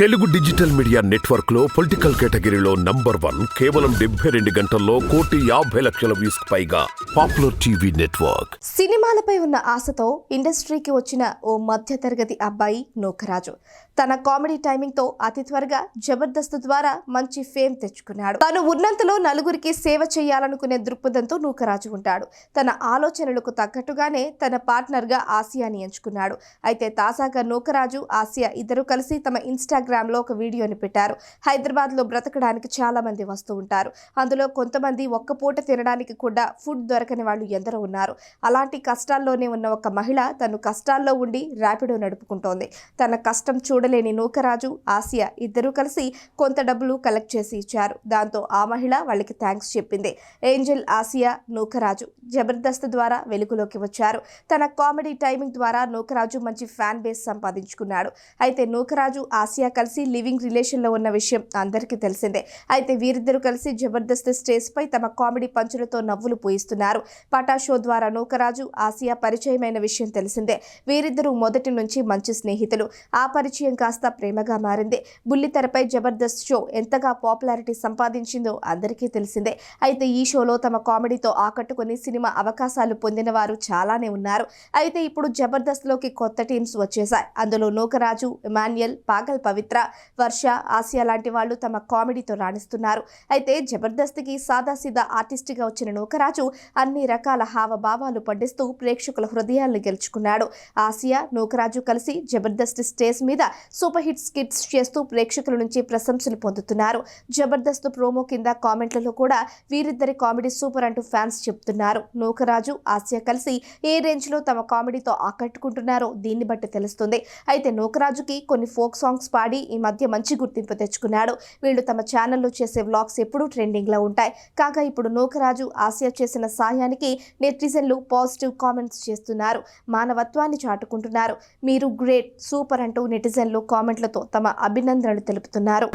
Telugu digital media నెట్వర్క్లో political కేటగిరీలో number one కేవలం డెబ్బై రెండు గంటల్లో కోటి యాభై లక్షల వ్యూస్ పైగా పాపులర్ టీవీ నెట్వర్క్. సినిమాలపై ఉన్న ఆశతో ఇండస్ట్రీకి వచ్చిన ఓ మధ్యతరగతి అబ్బాయి నూకరాజు. తన కామెడీ టైమింగ్తో అతి త్వరగా జబర్దస్త్ ద్వారా మంచి ఫేమ్ తెచ్చుకున్నాడు. తను ఉన్నంతలో నలుగురికి సేవ చేయాలనుకునే దృక్పథంతో నూకరాజు ఉంటాడు. తన ఆలోచనలకు తగ్గట్టుగానే తన పార్ట్నర్గా ఆసియాని ఎంచుకున్నాడు. అయితే తాజాగా నూకరాజు ఆసియా ఇద్దరు కలిసి తమ ఇన్స్టా లో ఒక వీడియోని పెట్టారు. హైదరాబాద్లో బ్రతకడానికి చాలా మంది వస్తూ ఉంటారు. అందులో కొంతమంది ఒక్క పూట తినడానికి కూడా ఫుడ్ దొరకని వాళ్ళు ఎందరో ఉన్నారు. అలాంటి కష్టాల్లోనే ఉన్న ఒక మహిళ తను కష్టాల్లో ఉండి ర్యాపిడో నడుపుకుంటోంది. తన కష్టం చూడలేని నూకరాజు ఆసియా ఇద్దరూ కలిసి కొంత డబ్బులు కలెక్ట్ చేసి ఇచ్చారు. దాంతో ఆ మహిళ వాళ్ళకి థ్యాంక్స్ చెప్పింది. ఏంజల్ ఆసియా నూకరాజు జబర్దస్త్ ద్వారా వెలుగులోకి వచ్చారు. తన కామెడీ టైమింగ్ ద్వారా నూకరాజు మంచి ఫ్యాన్ బేస్ సంపాదించుకున్నాడు. అయితే నూకరాజు ఆసియా కలిసి లివింగ్ రిలేషన్లో ఉన్న విషయం అందరికీ తెలిసిందే. అయితే వీరిద్దరూ కలిసి జబర్దస్త్ స్టేజ్ పై తమ కామెడీ పంచులతో నవ్వులు పూయిస్తున్నారు. పటా షో ద్వారా నూకరాజు ఆసియా పరిచయమైన విషయం తెలిసిందే. వీరిద్దరూ మొదటి నుంచి మంచి స్నేహితులు. ఆ పరిచయం కాస్త ప్రేమగా మారింది. బుల్లితెరపై జబర్దస్త్ షో ఎంతగా పాపులారిటీ సంపాదించిందో అందరికీ తెలిసిందే. అయితే ఈ షోలో తమ కామెడీతో ఆకట్టుకుని సినిమా అవకాశాలు పొందిన వారు చాలానే ఉన్నారు. అయితే ఇప్పుడు జబర్దస్త్లోకి కొత్త టీమ్స్ వచ్చేశాయి. అందులో నూకరాజు ఇమాన్యుయల్ పాగల్ పవిత్ర వర్ష ఆసియా లాంటి వాళ్ళు తమ కామెడీతో రాణిస్తున్నారు. అయితే జబర్దస్త్కి సాదాసీదా ఆర్టిస్ట్గా వచ్చిన నూకరాజు అన్ని రకాల హావభావాలు పండిస్తూ ప్రేక్షకుల హృదయాలను గెలుచుకున్నాడు. ఆసియా నూకరాజు కలిసి జబర్దస్త్ స్టేజ్ మీద సూపర్ హిట్ స్కిట్స్ చేస్తూ ప్రేక్షకుల నుంచి ప్రశంసలు పొందుతున్నారు. జబర్దస్త్ ప్రోమో కింద కామెంట్లలో కూడా వీరిద్దరి కామెడీ సూపర్ అంటూ ఫ్యాన్స్ చెప్తున్నారు. నూకరాజు ఆసియా కలిసి ఏ రేంజ్లో తమ కామెడీతో ఆకట్టుకుంటున్నారో దీన్ని బట్టి తెలుస్తుంది. అయితే నూకరాజుకి కొన్ని ఫోక్ సాంగ్స్ పాడి ఈ మధ్య మంచి గుర్తింపు తెచ్చుకున్నాడు. వీళ్ళు తమ ఛానల్లో చేసే వ్లాగ్స్ ఎప్పుడూ ట్రెండింగ్లో ఉంటాయి. కాగా ఇప్పుడు నూకరాజు ఆసియా చేసిన సాయానికి నెటిజన్లు పాజిటివ్ కామెంట్స్ చేస్తున్నారు. మానవత్వాన్ని చాటుకుంటున్నారు. మీరు గ్రేట్ సూపర్ అంటూ నెటిజన్లు కామెంట్లతో తమ అభినందనలు తెలుపుతున్నారు.